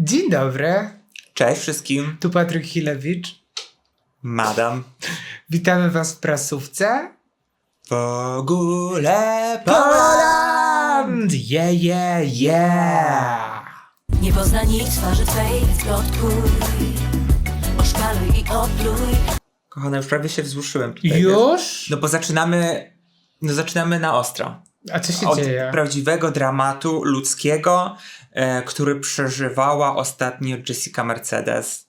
Dzień dobry, Cześć wszystkim, tu Patryk Hilewicz. madam. Witamy Was w prasówce. W ogóle Poland! Yeah, yeah, yeah! Nie pozna nikt twarzy twej, plotkuj Oszkaluj i opluj Kochana, już prawie się wzruszyłem tutaj. wiesz? Już? No bo zaczynamy, no zaczynamy na ostro. A co się Od dzieje? prawdziwego dramatu ludzkiego, e, który przeżywała ostatnio Jessica Mercedes.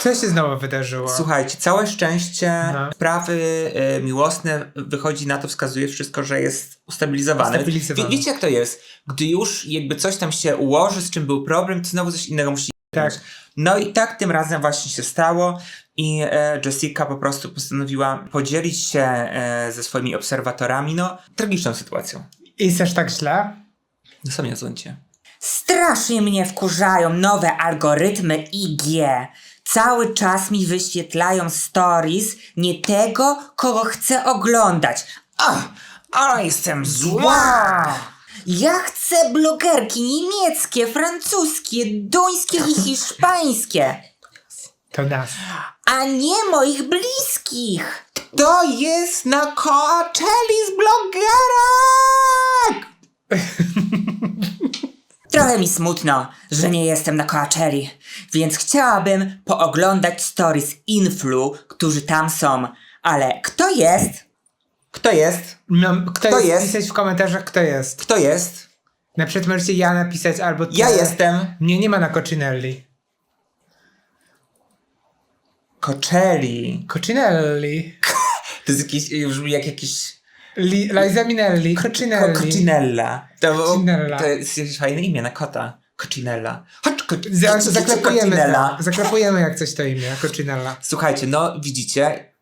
Co się znowu wydarzyło? Słuchajcie, całe szczęście No. sprawy e, miłosne wychodzi na to, wskazuje wszystko, że jest ustabilizowane. Wie, wiecie jak to jest? Gdy już jakby coś tam się ułoży, z czym był problem, to znowu coś innego musi Tak. No i tak tym razem właśnie się stało i e, Jessica po prostu postanowiła podzielić się e, ze swoimi obserwatorami, no, tragiczną sytuacją. I jest aż tak źle? No sam nie. Strasznie mnie wkurzają nowe algorytmy IG. Cały czas mi wyświetlają stories nie tego, kogo chcę oglądać. Ach, ale jestem zła! Ja chcę blogerki niemieckie, francuskie, duńskie i hiszpańskie, To nas. a nie moich bliskich. To jest na Coachelli z blogerek! Trochę mi smutno, że nie jestem na Coachelli, więc chciałabym pooglądać stories influ, którzy tam są. Ale kto jest? Kto jest? No, kto, Kto jest? jest? Pisać w komentarzach, kto jest. Kto jest? Na przykład możecie ja napisać albo ty. Ja jestem. Mnie nie ma na Cocinelli. Coachelli. Cocinelli. To jest jakiś, brzmi jak jakiś... Li, Liza Minelli. Cocinelli. Cocinella. To, Cocinella. to jest fajne imię na kota. Cocinella. Chodź, Za, co- co- zaklepujemy, zaklepujemy jak coś to imię. Cocinella. Słuchajcie, no widzicie,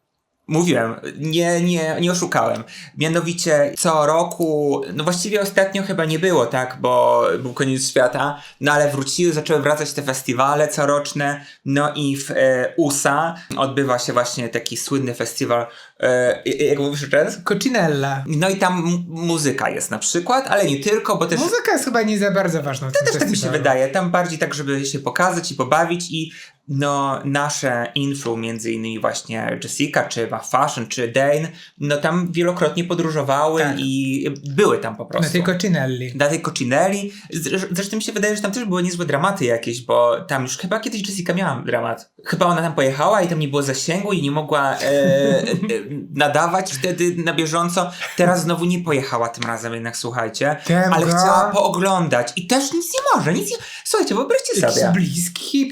mówiłem, nie, nie, nie oszukałem. Mianowicie co roku, no właściwie ostatnio chyba nie było, tak, bo był koniec świata, no ale wróciły, zaczęły wracać te festiwale coroczne, no i w e, USA odbywa się właśnie taki słynny festiwal, e, jak mówisz jeszcze raz? Cocinella. No i tam muzyka jest na przykład, ale nie tylko, bo też... Muzyka jest chyba nie za bardzo ważna. tym Też tak mi się wydaje. Tam bardziej tak, żeby się pokazać i pobawić i no nasze influ, między innymi właśnie Jessica, czy Ma Fashion, czy Dane, no tam wielokrotnie podróżowały Tak. i były tam po prostu. Na tej Cocinelli. Na tej Cocinelli. Zresz- Zresztą mi się wydaje, że tam też były niezłe dramaty jakieś, bo tam już chyba kiedyś Jessica miała dramat. Chyba ona tam pojechała i tam nie było zasięgu i nie mogła e, e, nadawać wtedy na bieżąco. Teraz znowu nie pojechała tym razem jednak, słuchajcie. Ale chciała pooglądać i też nic nie może. Nic nie... Słuchajcie, wyobraźcie Jakiś sobie. bliski jej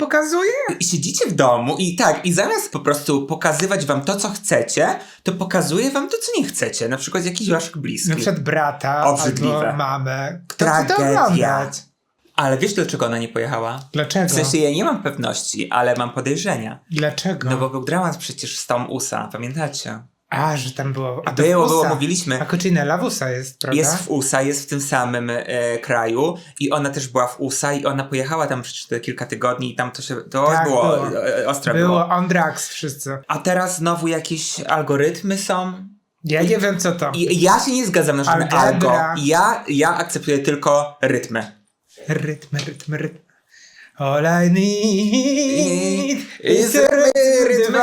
pokazuje? Siedzicie w domu i tak, i zamiast po prostu pokazywać wam to, co chcecie, to pokazuje wam to, co nie chcecie. Na przykład jakiś waszych bliskich. Na przykład brata Obrzydliwe. albo mamę. Kto Tragedia. Ale wiesz, dlaczego ona nie pojechała? Dlaczego? W sensie ja nie mam pewności, ale mam podejrzenia. Dlaczego? No bo był dramat przecież z Tom USA, pamiętacie? A, że tam było. A to Było, było, mówiliśmy. A Cocinella w USA jest, prawda? Jest w USA, jest w tym samym e, kraju i ona też była w USA i ona pojechała tam przecież te kilka tygodni i tam to się, to Tak, było, było. E, ostre było. Było on drugs wszyscy. A teraz znowu jakieś algorytmy są. Ja nie wiem co to. I ja się nie zgadzam na żadne algo. Ja, ja akceptuję tylko rytmy. Rytm, rytm, rytm. All I need Is a rhythm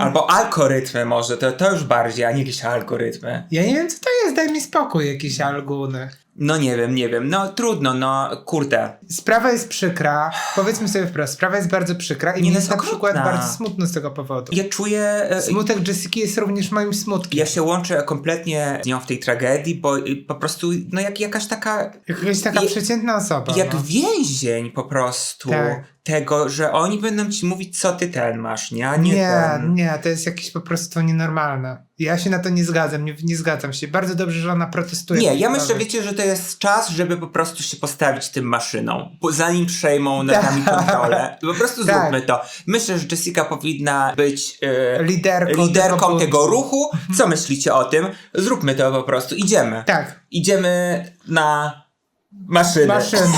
Albo algorytmy może, to, to już bardziej, a nie jakieś algorytmy. Ja nie wiem co to jest, daj mi spokój, jakieś alguny. No nie wiem, nie wiem. No trudno, no kurde. Sprawa jest przykra, powiedzmy sobie wprost, sprawa jest bardzo przykra i Nie, mi no jest na jest przykład bardzo smutno z tego powodu. Ja czuję... e, Smutek Jessiki jest również moim smutkiem. Ja się łączę kompletnie z nią w tej tragedii, bo po prostu, no jak jakaś taka, Jakaś taka Je- przeciętna osoba. jak no. więzień po prostu Tak. Tego, że oni będą ci mówić, co ty ten masz, nie? A nie, Nie, ten. nie, to jest jakieś po prostu nienormalne. Ja się na to nie zgadzam, nie, nie zgadzam się. Bardzo dobrze, że ona protestuje. Nie, ja myślę, sprawie. wiecie, że to jest czas, żeby po prostu się postawić tym maszynom, zanim przejmą nad nami kontrolę. Po prostu Tak. zróbmy to. Myślę, że Jessica powinna być e, Liderką liderką tego tego ruchu. Co myślicie o tym? Zróbmy to po prostu. Idziemy. Tak. Idziemy na Maszyny. Maszyny.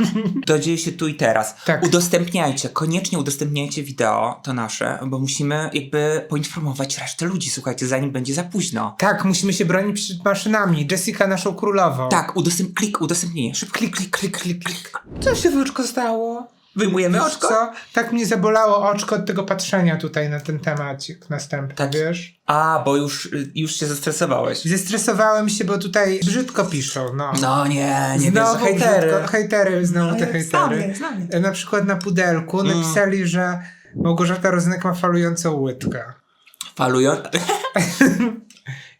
To dzieje się tu i teraz. Tak. Udostępniajcie, koniecznie udostępniajcie wideo, to nasze, bo musimy jakby poinformować resztę ludzi, słuchajcie, zanim będzie za późno. Tak, musimy się bronić przed maszynami. Jessica naszą królową. Tak, udostęp klik, udostępnienie. Szybko, klik, klik, klik, klik, klik. Co się w oczko stało? Wyjmujemy Wiesz oczko? Co? Tak mnie zabolało oczko od tego patrzenia tutaj na ten temacik następny, Tak. wiesz? A, bo już, już się zestresowałeś. Zestresowałem się, bo tutaj brzydko piszą, no. No nie, nie znowu znowu hejtery. Brzydko, hejtery, znowu No, te hejtery. znam znam. E, Na przykład na pudelku Mm. napisali, że Małgorzata Rozenek ma falującą łydkę. Falują.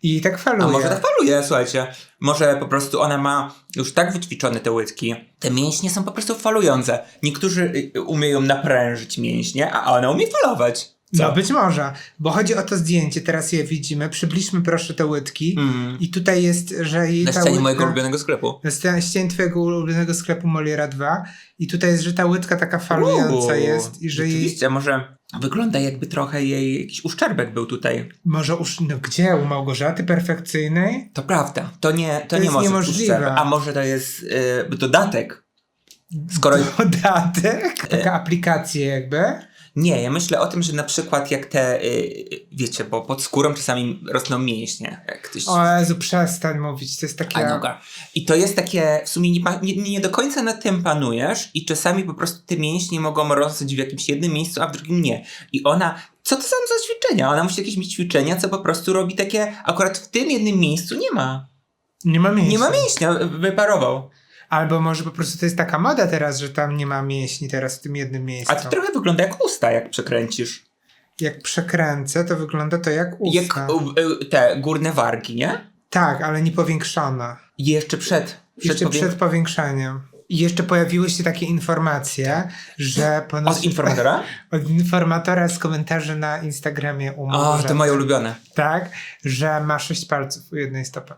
I tak faluje. A może tak faluje, słuchajcie. Może po prostu ona ma już tak wyćwiczone te łydki. Te mięśnie są po prostu falujące. Niektórzy y, umieją naprężyć mięśnie, a ona umie falować. No być może, bo chodzi o to zdjęcie, teraz je widzimy. Przybliżmy proszę te łydki. Mm. I tutaj jest, że jej Na ta ścianie mojego ulubionego sklepu. Na ścianie twojego ulubionego sklepu Moliera 2 i tutaj jest, że ta łydka taka falująca Uuu, jest i że jej... Rzeczywiście, może wygląda jakby trochę jej jakiś uszczerbek był tutaj. Może już... No gdzie? U Małgorzaty Perfekcyjnej? To prawda. To nie, to To nie jest może niemożliwe. uszczerbek. A może to jest y, dodatek. Skoro... Dodatek? Taka aplikacja jakby? Nie, ja myślę o tym, że na przykład jak te, y, wiecie, bo pod skórą czasami rosną mięśnie. Jak ktoś... O Jezu, przestań mówić, to jest takie... Girl. I to jest takie, w sumie nie, nie, nie do końca nad tym panujesz i czasami po prostu te mięśnie mogą rosnąć w jakimś jednym miejscu, a w drugim nie. I ona, co to są za ćwiczenia? Ona musi jakieś mieć ćwiczenia, co po prostu robi takie, akurat w tym jednym miejscu nie ma. Nie ma mięśni. Nie ma mięśnia, wyparował. Albo może po prostu to jest taka moda teraz, że tam nie ma mięśni teraz w tym jednym miejscu. A to trochę wygląda jak usta, jak przekręcisz. Jak przekręcę, to wygląda to jak usta. Jak te górne wargi, nie? Tak, ale nie powiększona. Jeszcze przed. przed Jeszcze powie- przed powiększeniem. I jeszcze pojawiły się takie informacje, że ponoć... Od informatora? Od informatora z komentarzy na Instagramie u O, to moje ulubione. Tak, że ma sześć palców u jednej stopy.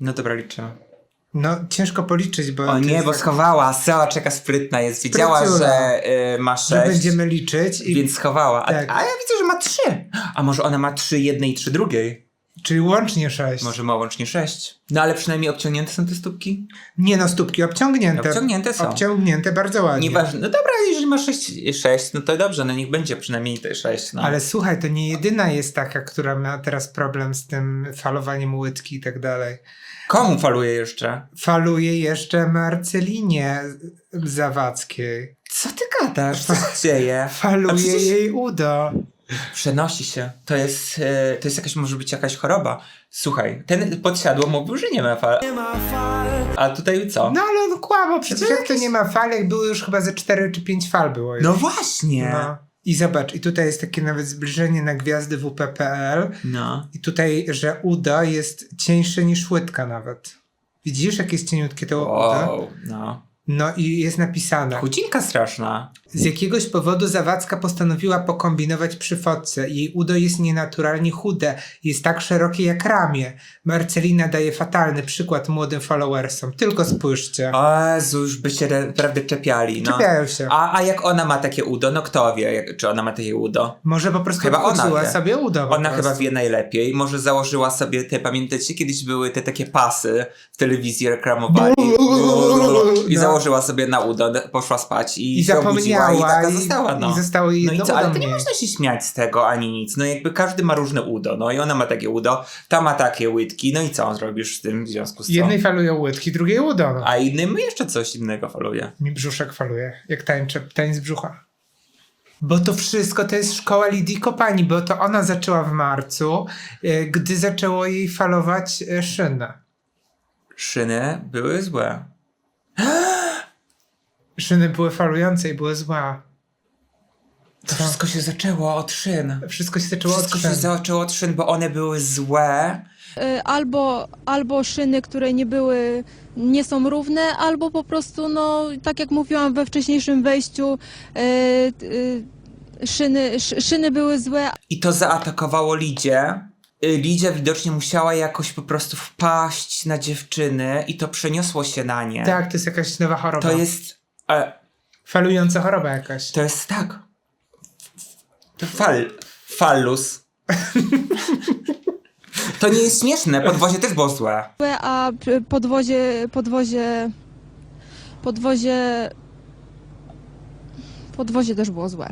No dobra, liczymy. No, ciężko policzyć, bo... O nie, bo tak, schowała. Zobacz, jaka sprytna jest. Wiedziała, Spryciula. że y, ma Że sześć. będziemy liczyć, i, Więc schowała. A, Tak. a ja widzę, że ma trzy. A może ona ma trzy jednej i trzy drugiej? Czyli łącznie sześć. Może ma łącznie sześć. No ale przynajmniej obciągnięte są te stópki? Nie no, stópki obciągnięte. Obciągnięte są. Obciągnięte bardzo ładnie. Nieważne. No dobra, jeżeli ma sześć, sześć, no to dobrze, no niech będzie przynajmniej te sześć. No. Ale słuchaj, to nie jedyna jest taka, która ma teraz problem z tym falowaniem łydki i tak dalej. Komu faluje jeszcze? Faluje jeszcze Marcelinie Zawadzkiej. Co ty gadasz? Co się dzieje? Faluje przecież jej udo. Przenosi się. To jest, e, to jest jakaś, może być jakaś choroba. Słuchaj, ten podsiadło mówił, że nie ma fal. A tutaj co? No ale on kłamał, przecież To jak to nie ma fal, jak było już chyba ze 4 czy 5 fal było już. No właśnie. No. I zobacz, i tutaj jest takie nawet zbliżenie na gwiazdy WP.pl No. i tutaj, że udo jest cieńsze niż łydka nawet. Widzisz, jak jest cieniutkie to udo? Wow. No. No i jest napisane. Chudzinka straszna. Z jakiegoś powodu Zawadzka postanowiła pokombinować przy fotce. Jej udo jest nienaturalnie chude, jest tak szerokie jak ramię. Marcelina daje fatalny przykład młodym followersom. Tylko spójrzcie. O Jezu, już by się naprawdę czepiali. No. Czepiają się. A, a jak ona ma takie udo, no kto wie, jak, czy ona ma takie udo? Może po prostu Chyba ona wie. sobie udo. Ona prostu. chyba wie najlepiej. Może założyła sobie te, pamiętacie, kiedyś były te takie pasy w telewizji reklamowali. I No. założyła sobie na udo, poszła spać i, I się obudziła i taka została, no. I zostało jej No i co, ale to nie można się śmiać z tego ani nic. No jakby każdy ma różne udo, no i ona ma takie udo, ta ma takie łydki, no i co zrobisz z tym w związku z co? Jednej falują łydki, drugiej udo. No. A innym jeszcze coś innego faluje. Mi brzuszek faluje, jak tańczę, tańc brzucha. Bo to wszystko to jest szkoła Lidii Kopani, bo to ona zaczęła w marcu, e, gdy zaczęło jej falować e, szynę. Szyny były złe. Szyny były falujące i były zła. To wszystko się zaczęło od szyn. Wszystko się zaczęło Wszystko od się szyn. zaczęło od szyn, bo one były złe. Y, albo, albo szyny, które nie były, nie są równe, albo po prostu, no, tak jak mówiłam we wcześniejszym wejściu, y, y, szyny, sz, szyny były złe, I to zaatakowało Lidzie. Y, Lidia widocznie musiała jakoś po prostu wpaść na dziewczyny i to przeniosło się na nie. Tak, to jest jakaś nowa choroba. To jest... E, Falująca choroba jakaś. to jest tak. To fal... Fallus. To nie jest śmieszne, podwozie też było złe. a p- podwozie, podwozie podwozie... Podwozie też było złe.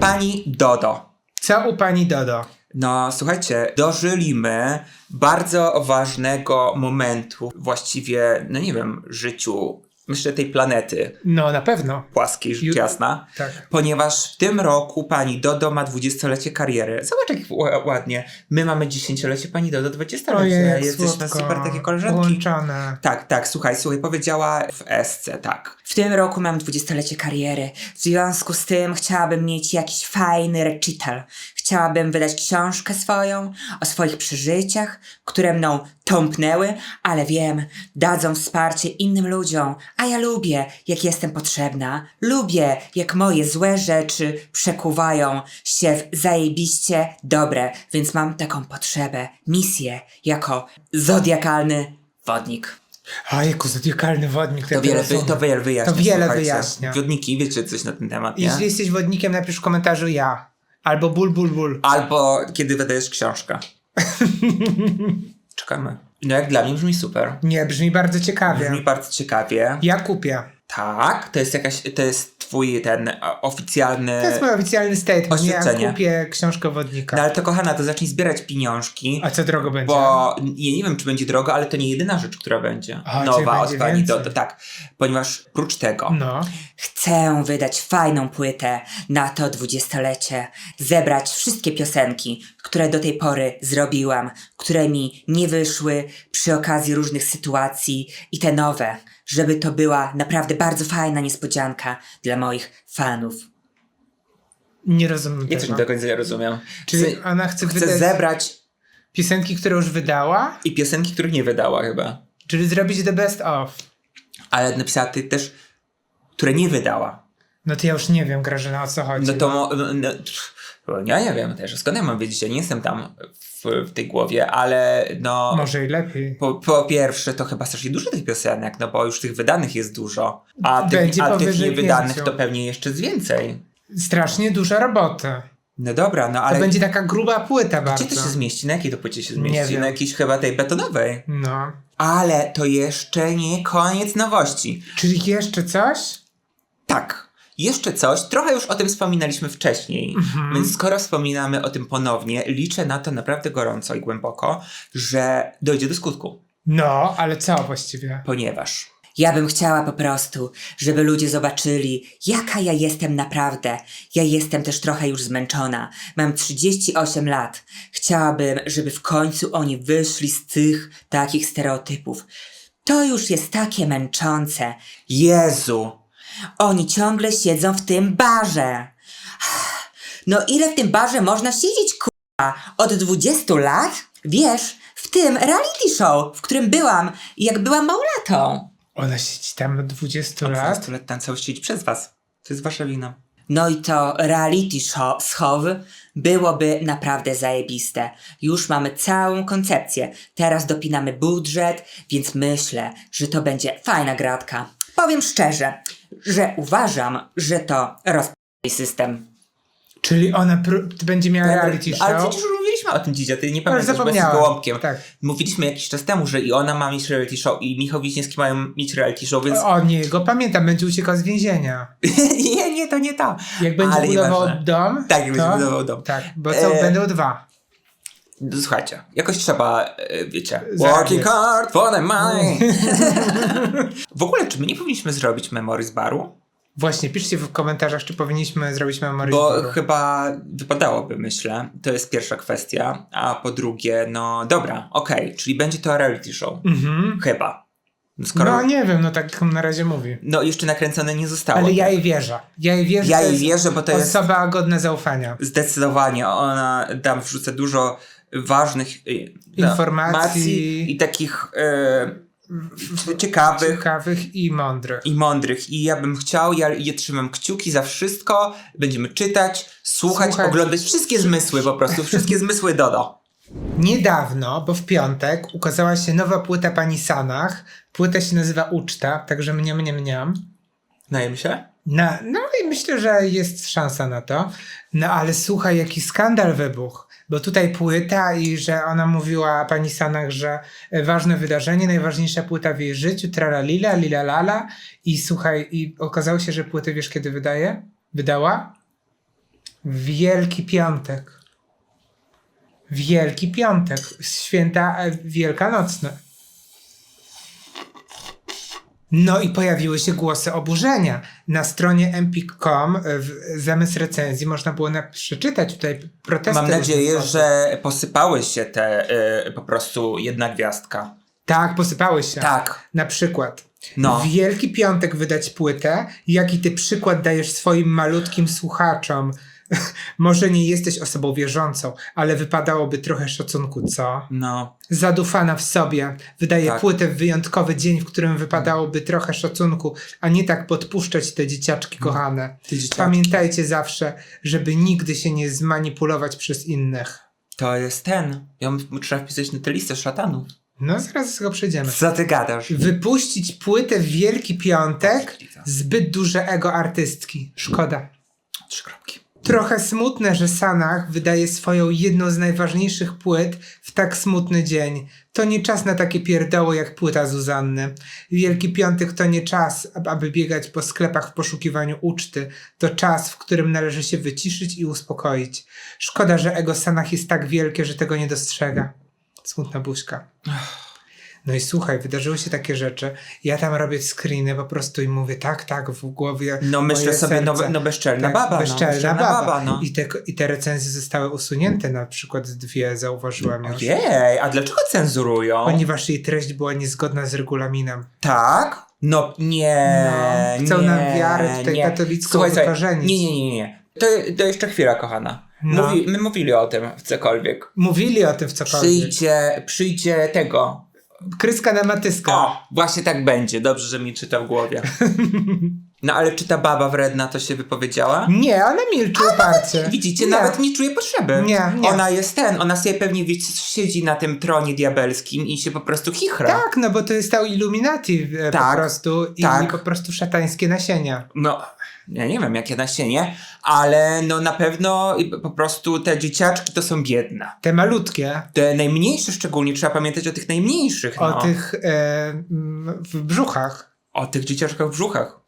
Pani Dodo. Co u pani Dodo? No, słuchajcie, dożyliśmy bardzo ważnego momentu, właściwie, no nie wiem, życiu, myślę, tej planety No na pewno. płaskiej, rzecz jasna. Tak. Ponieważ w tym roku pani Dodo ma 20-lecie kariery. Zobacz, jak ła- ładnie. My mamy 10-lecie, pani Dodo 20-lecie. Ojej, jak Jesteśmy super takie koleżanki. Połączone. Tak, tak, słuchaj, słuchaj, powiedziała w SC, tak. W tym roku mam dwudziestolecie kariery. W związku z tym chciałabym mieć jakiś fajny recital. Chciałabym wydać książkę swoją o swoich przeżyciach, które mną tąpnęły, ale wiem, dadzą wsparcie innym ludziom, a ja lubię, jak jestem potrzebna. Lubię, jak moje złe rzeczy przekuwają się w zajebiście dobre, więc mam taką potrzebę, misję, jako zodiakalny wodnik. A jako zodiakalny wodnik. To wiele, wy, to wiele wyjaśnia. To wiele słuchajcie. wyjaśnia. Wiodniki, wiecie coś na ten temat, nie? Jeśli jesteś wodnikiem, napisz w komentarzu ja. Albo ból, ból, ból. Albo kiedy wydajesz książkę. Czekamy. No jak dla mnie brzmi super. Nie, brzmi bardzo ciekawie. Brzmi bardzo ciekawie. Ja kupię. Tak, to jest jakaś, to jest twój ten e, oficjalny... To jest mój oficjalny statement. Ja oświadczenie. kupię książkę wodnika. No ale to kochana, to zacznij zbierać pieniążki. A co drogo będzie? Bo ja nie wiem, czy będzie drogo, ale to nie jedyna rzecz, która będzie nowa od pani więcej. Dodo. Tak, ponieważ prócz tego No. Chcę wydać fajną płytę na to dwudziestolecie. Zebrać wszystkie piosenki, które do tej pory zrobiłam, które mi nie wyszły przy okazji różnych sytuacji i te nowe, żeby to była naprawdę bardzo fajna niespodzianka dla moich fanów. Nie rozumiem ja też tego. nie do końca nie rozumiem. Czyli Chcę, ona chce chcę wydać zebrać piosenki, które już wydała, i piosenki, których nie wydała chyba. czyli zrobić the best of. Ale napisała ty też, które nie wydała. No to ja już nie wiem, Grażyna, o co chodzi. No to mo, no, no, pff, ja nie wiem też, skąd ja mam wiedzieć, ja nie jestem tam w, w tej głowie, ale no... Może i lepiej. Po, po pierwsze, to chyba strasznie dużo tych piosenek, no bo już tych wydanych jest dużo, a tych, Będzie a tych niewydanych to pewnie jeszcze z więcej. Strasznie duża robota. No dobra, no ale To będzie taka gruba płyta bardzo. gdzie to się zmieści? Na jakiej to płycie się Nie zmieści? wiem. Na jakiejś chyba tej betonowej. No. Ale to jeszcze nie koniec nowości. Czyli jeszcze coś? Tak. Jeszcze coś, trochę już o tym wspominaliśmy wcześniej, Mhm. więc skoro wspominamy o tym ponownie, liczę na to naprawdę gorąco i głęboko, że dojdzie do skutku. No, ale co właściwie? Ponieważ Ja bym chciała po prostu, żeby ludzie zobaczyli, jaka ja jestem naprawdę. Ja jestem też trochę już zmęczona. Mam 38 lat. Chciałabym, żeby w końcu oni wyszli z tych takich stereotypów. To już jest takie męczące. Jezu, Oni ciągle siedzą w tym barze. No ile w tym barze można siedzieć, kurwa? Od 20 lat? Wiesz, w tym reality show, w którym byłam, jak byłam małolatą. Ona siedzi tam od 20 od lat? 12 lat tam cały siedzieć przez was. To jest wasza wina. No i to reality show schow byłoby naprawdę zajebiste. Już mamy całą koncepcję. Teraz dopinamy budżet, więc myślę, że to będzie fajna gratka. Powiem szczerze, że uważam, że to rozp***y system. Czyli ona pró- będzie miała reality show? Ale przecież już mówiliśmy o tym dzisiaj, ty nie pamiętasz, bo jesteś gołąbkiem. Tak. Mówiliśmy jakiś czas temu, że i ona ma mieć reality show i Michał Wiśniewski mają mieć reality show, więc... O nie, go pamiętam, będzie uciekał z więzienia. nie, nie, to nie to. Jak będzie Ale budował nieważne. dom, Tak, jak to... będzie budował dom. Tak, bo co, E, będą dwa. No, Słuchajcie, jakoś trzeba, e, wiecie, working hard for the money. w ogóle, czy my nie powinniśmy zrobić memory z baru? Właśnie, piszcie w komentarzach, czy powinniśmy zrobić memory Bo zboru. chyba wypadałoby, myślę. To jest pierwsza kwestia. A po drugie, no dobra, okej, czyli będzie to reality show. Mhm. Chyba. No Skoro... No nie wiem, no tak na razie mówi. No jeszcze nakręcone nie zostało. Ale ja jej wierzę. Ja jej wierzę, Ja jej wierzę, bo to jest osoba godna zaufania. zdecydowanie. Ona tam wrzuca dużo ważnych y, no, Informacji. i takich y, ciekawych Ciekawych i mądrych. i mądrych. I ja bym chciał, ja, ja trzymam kciuki za wszystko. Będziemy czytać, słuchać, Słuchać. oglądać wszystkie zmysły po prostu, wszystkie zmysły Dodo. Niedawno, bo w piątek, ukazała się nowa płyta pani Sanach. Płyta się nazywa Uczta, także mniam, mniam, mniam. Najem się? No, no i myślę, że jest szansa na to. No ale słuchaj, jaki skandal wybuchł. Bo tutaj płyta i że ona mówiła pani Sanach, że e, ważne wydarzenie, najważniejsza płyta w jej życiu, tralalila, lila lala. I słuchaj, i okazało się, że płytę wiesz kiedy wydaje? Wydała? Wielki Piątek. Wielki Piątek. Święta e, wielkanocne. No i pojawiły się głosy oburzenia. Na stronie empik.com e, w- zamiast recenzji można było na- przeczytać tutaj protesty. Mam nadzieję, że posypały się te y, po prostu jedna gwiazdka. Tak, posypały się. Tak. Na przykład. No. Wielki Piątek wydać płytę. Jaki ty przykład dajesz swoim malutkim słuchaczom? Może nie jesteś osobą wierzącą, ale wypadałoby trochę szacunku, co? No. Zadufana w sobie, wydaje Tak. płytę w wyjątkowy dzień, w którym wypadałoby trochę szacunku, a nie tak podpuszczać te dzieciaczki kochane. Te dzieciaczki. Pamiętajcie zawsze, żeby nigdy się nie zmanipulować przez innych. To jest ten. Ja trzeba wpisać na tę listę szatanów. No, zaraz do tego przejdziemy. Co ty gadasz? Wypuścić płytę w Wielki Piątek, zbyt duże ego artystki. Szkoda. Trzy kropki. Trochę smutne, że Sanach wydaje swoją jedną z najważniejszych płyt w tak smutny dzień. To nie czas na takie pierdoły jak płyta Zuzanny. Wielki Piątek to nie czas, ab- aby biegać po sklepach w poszukiwaniu uczty. To czas, w którym należy się wyciszyć i uspokoić. Szkoda, że ego Sanach jest tak wielkie, że tego nie dostrzega. Smutna buźka. No i słuchaj, wydarzyły się takie rzeczy. Ja tam robię screeny po prostu i mówię tak, tak w głowie. No myślę sobie, no, serce. no bezczelna Tak, baba. bezczelna no, baba. no. I, te, I te recenzje zostały usunięte, na przykład dwie zauważyłam już. Ojej, a dlaczego cenzurują? Ponieważ jej treść była niezgodna z regulaminem. Tak? No nie, No, chcą nie, nam wiarę tutaj nie. katolicką Słuchaj. Nie, nie, nie, nie. To, to jeszcze chwila, kochana. No. Mówi, my mówili o tym w cokolwiek. Mówili o tym w cokolwiek. Przyjdzie, przyjdzie tego. Kryska na matyska. O, właśnie tak będzie. Dobrze, że mi czyta w głowie. No ale czy ta baba wredna to się wypowiedziała? Nie, ale milczy uparcie. Widzicie, nie. nawet nie czuje potrzeby. Nie, nie. Ona jest ten, ona sobie pewnie wiecie, siedzi na tym tronie diabelskim i się po prostu chichra. Tak, no bo to jest to Illuminati e, Tak, po prostu i tak. po prostu szatańskie nasienia. No, ja nie wiem jakie nasienie, ale no na pewno po prostu te dzieciaczki to są biedne. Te malutkie, Te najmniejsze szczególnie, trzeba pamiętać o tych najmniejszych, no. o tych e, w brzuchach. o tych dzieciaczkach w brzuchach.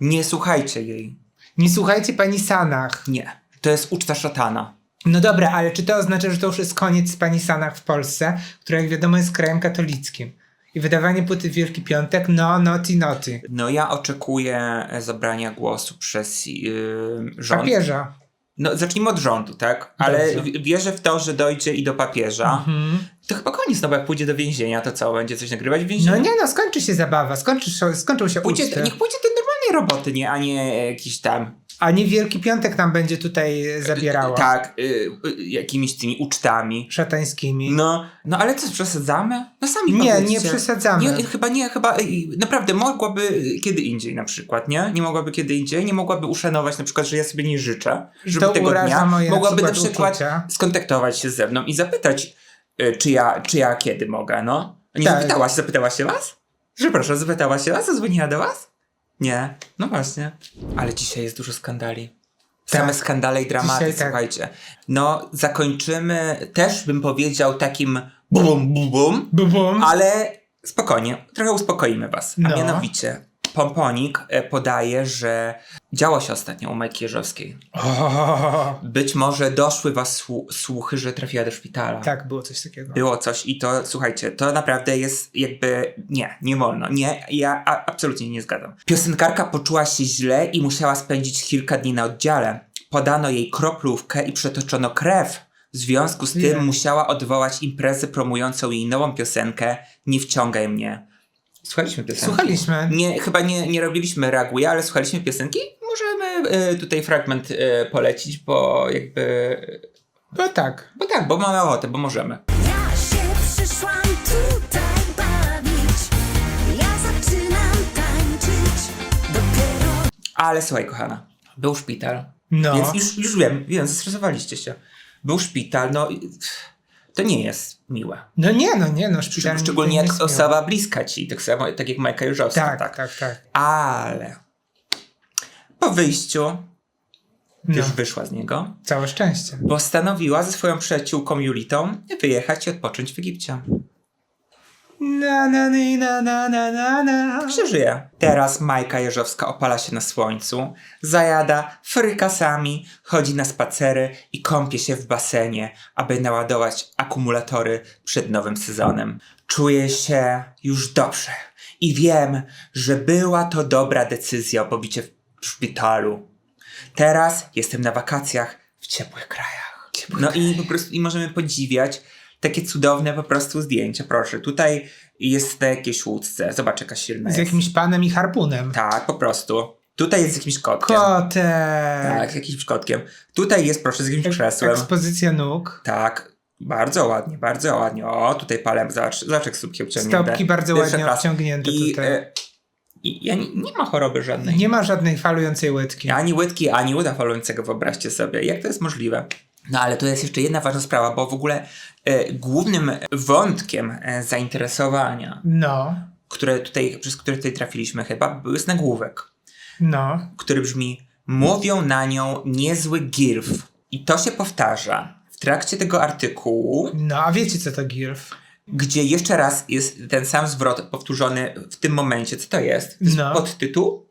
Nie słuchajcie jej. Nie słuchajcie pani Sanach. Nie. To jest uczta szatana. No dobra, ale czy to oznacza, że to już jest koniec z pani Sanach w Polsce, która jak wiadomo jest krajem katolickim? I wydawanie płyty w Wielki Piątek? No, naughty, naughty. No ja oczekuję zabrania głosu przez yy, rząd. Papieża. No zacznijmy od rządu, tak? Ale Dobrze. wierzę w to, że dojdzie i do papieża. Mhm. To chyba koniec, no bo jak pójdzie do więzienia, to co? Będzie coś nagrywać w więzieniu? No nie no, skończy się zabawa, skończy, się- skończą się Pójdzie, uczty. niech pójdzie do normalnej roboty, nie? A nie jakiś tam... A nie Wielki Piątek nam będzie tutaj zabierała. Tak, y, y, jakimiś tymi ucztami. Szatańskimi. No, no ale co, przesadzamy? No sami Nie, powiedzcie. nie przesadzamy. Nie, chyba nie, chyba y, naprawdę mogłaby kiedy indziej na przykład, nie? Nie mogłaby kiedy indziej, nie mogłaby uszanować na przykład, że ja sobie nie życzę, żeby To tego dnia moje mogłaby na przykład uczucia. skontaktować się ze mną i zapytać, y, czy ja, czy ja kiedy mogę, no. Nie Tak. zapytała się, zapytała się was? Przepraszam, zapytała się was? Zadzwoniła do was? Nie, no właśnie. Ale dzisiaj jest dużo skandali. Same Tak. skandale i dramaty, Dzisiaj tak. słuchajcie. No, zakończymy też bym powiedział takim bum bum bum bum, Bum, bum. ale spokojnie, trochę uspokoimy was. A No. mianowicie, Pomponik e, podaje, że działo się ostatnio u Majki Jeżowskiej. Być może doszły was słu- słuchy, że trafiła do szpitala. tak, było coś takiego. Było coś i to, słuchajcie, to naprawdę jest jakby, nie, nie wolno, nie, ja a, absolutnie nie zgadzam. Piosenkarka poczuła się źle i musiała spędzić kilka dni na oddziale. Podano jej kroplówkę i przetoczono krew. W związku z tym Nie. musiała odwołać imprezę promującą jej nową piosenkę Nie wciągaj mnie. Słuchaliśmy piosenki. Słuchaliśmy. Nie, chyba nie, nie robiliśmy reaguje, ale słuchaliśmy piosenki. Możemy y, tutaj fragment y, polecić, bo jakby... No tak. Bo tak, bo mamy ochotę, bo możemy. Ja się przyszłam tutaj bawić Ja zaczynam tańczyć Dopiero Ale słuchaj, kochana, był szpital. No. Więc już, już wiem, wiem, zestresowaliście się. Był szpital, no i- to nie jest miłe. No nie, no nie, no Szczególnie nigdy jak osoba bliska ci, tak samo tak jak Majka Jeżowska. Tak, tak, tak. tak. Ale po wyjściu No, już wyszła z niego, całe szczęście. postanowiła ze swoją przyjaciółką Julitą wyjechać i odpocząć w Egipcie. Na, na, ni, na, na, na, na, na. Przeżyje. Teraz Majka Jeżowska opala się na słońcu, zajada frykasami, chodzi na spacery i kąpie się w basenie, aby naładować akumulatory przed nowym sezonem. Czuję się już dobrze i wiem, że była to dobra decyzja o pobycie w szpitalu. Teraz jestem na wakacjach w ciepłych krajach. no i po prostu i możemy podziwiać takie cudowne po prostu zdjęcia. Proszę, tutaj jest na jakiejś łódce. Zobacz, jaka silna Z jest. jakimś panem i harpunem. Tak, po prostu. Tutaj jest z jakimś kotkiem. Kotek. Tak, jakimś kotkiem. Tutaj jest, proszę, z jakimś Ek- krzesłem. Ekspozycja nóg. Tak, bardzo ładnie, bardzo ładnie. O, tutaj palem, zobacz, zobacz jak stópki obciągnięte. Stopki bardzo Pierwsza ładnie klasa. obciągnięte I, tutaj. e, i ja nie, nie ma choroby żadnej. Nie ma żadnej falującej łydki. Ani łydki, ani uda falującego, wyobraźcie sobie. Jak to jest możliwe? No ale tu jest jeszcze jedna ważna sprawa, bo w ogóle e, głównym wątkiem e, zainteresowania, No, które tutaj, przez które tutaj trafiliśmy chyba, był jest nagłówek. no. który brzmi Mówią na nią niezły gilf. I to się powtarza w trakcie tego artykułu, No, a wiecie co to GILF? gdzie jeszcze raz jest ten sam zwrot powtórzony w tym momencie. Co to jest? To jest No. podtytuł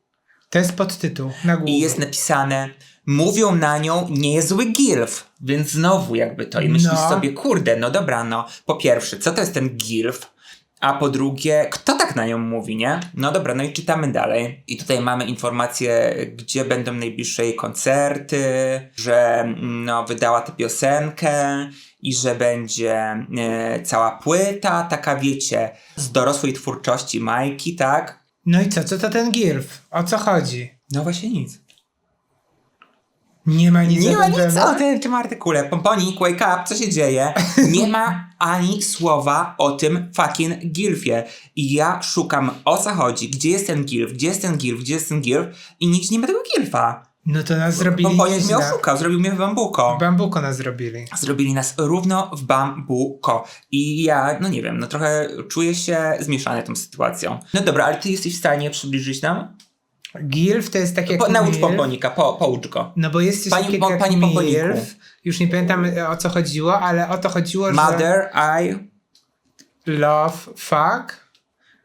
To jest podtytuł. Na głównie. i jest napisane Mówią na nią niezły gilf. Więc znowu jakby to. I myślisz No. sobie, kurde, no dobra, no. Po pierwsze, co to jest ten gilf? A po drugie, kto tak na nią mówi, nie? No dobra, no i czytamy dalej. I tutaj mamy informacje, gdzie będą najbliższe jej koncerty, że mm, no, wydała tę piosenkę i że będzie e, cała płyta, taka wiecie, z dorosłej twórczości Majki, tak? No i co? Co to ten GILF? O co chodzi? No właśnie nic. Nie ma nic Nie ma nic o tym, tym artykule. Pomponik, wake up, co się dzieje? Nie ma ani słowa o tym fucking gilfie. I ja szukam o co chodzi, gdzie jest ten gilf, gdzie jest ten gilf, gdzie jest ten gilf i nikt nie ma tego gilfa. No to nas zrobili Pomponik mnie źle. oszukał, zrobił mnie w bambuko. Bambuko nas zrobili. Zrobili nas równo w bambuko. I ja, no nie wiem, no trochę czuję się zmieszany tą sytuacją. No dobra, ale ty jesteś w stanie przybliżyć nam? GILF to jest tak jak Po, naucz MILF. pomponika, po, poucz go. No bo jest coś Pani- takiego jak pani. MILF. Już nie pamiętam e, o co chodziło, ale o to chodziło, że Mother, I love, fuck.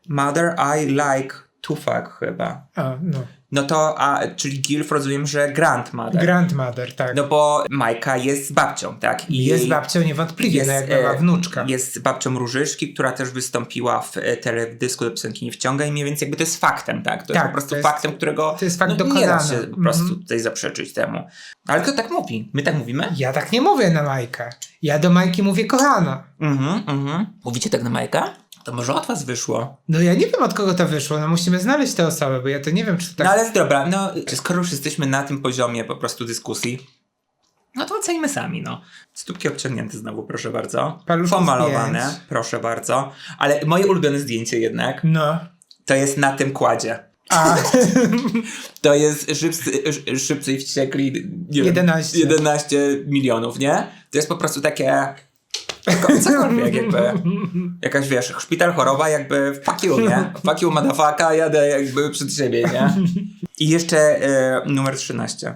Mother, I like to fuck chyba. O, no. No to, a, czyli Gilf rozumiem, że grandmother. Grandmother, tak. no bo Majka jest babcią, tak? I jest babcią niewątpliwie, no jakby ma e, wnuczka. Jest babcią Różyszki, która też wystąpiła w e, teledysku do piosenki Nie wciągaj mnie, więc jakby to jest faktem, tak? To Tak, jest po prostu to jest- faktem, którego to jest fakt no, nie da się po prostu Mhm. tutaj zaprzeczyć temu. Ale kto tak mówi? My tak mówimy? Ja tak nie mówię na Majkę. Ja do Majki mówię kochana. Mhm, mhm. Mówicie tak na Majka? To może od was wyszło. No ja nie wiem od kogo to wyszło, no musimy znaleźć tę osobę, bo ja to nie wiem, czy to tak... No ale dobra, no skoro już jesteśmy na tym poziomie po prostu dyskusji, no to ocenimy sami, no. Stópki obciągnięte znowu, proszę bardzo. Paluszki Pomalowane, zdjęć. proszę bardzo. Ale moje ulubione zdjęcie jednak, No. to jest na tym kładzie. A, To jest szybcy, sz- szybcy i wściekli, nie 11. Wiem, 11 milionów, nie? To jest po prostu takie... Cokolwiek jakby. Jakaś, wiesz, szpital choroba jakby fuck you, nie? Fuck you, motherfucker, jadę jakby przed siebie, nie? I jeszcze e, numer 13.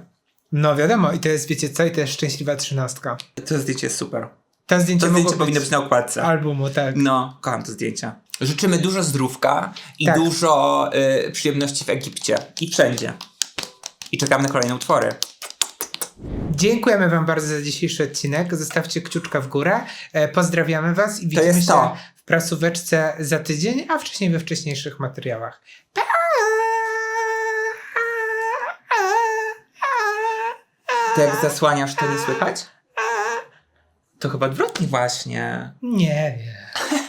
no wiadomo, i to jest, wiecie co, i to jest szczęśliwa trzynastka. To zdjęcie jest super. To zdjęcie, To zdjęcie powinno być na okładce. albumu, tak. No, kocham te zdjęcia. Życzymy dużo zdrówka i Tak. dużo y, przyjemności w Egipcie. I wszędzie. I czekamy na kolejne utwory. Dziękujemy wam bardzo za dzisiejszy odcinek. Zostawcie kciuczka w górę. E, pozdrawiamy was i widzimy się to. w prasóweczce za tydzień, a wcześniej we wcześniejszych materiałach. Pa! To jak zasłaniasz, to nie słychać? To chyba odwrotnie właśnie. Nie wiem.